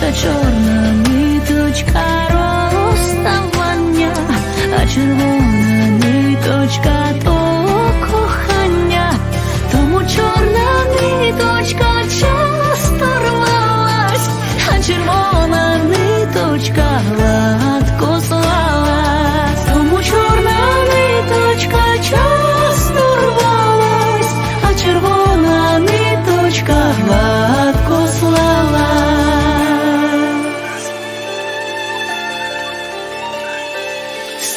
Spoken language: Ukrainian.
та чорна ниточка розставання, а червона ниточка то кохання, тому чорна ниточка часто рвалась, а червона ниточка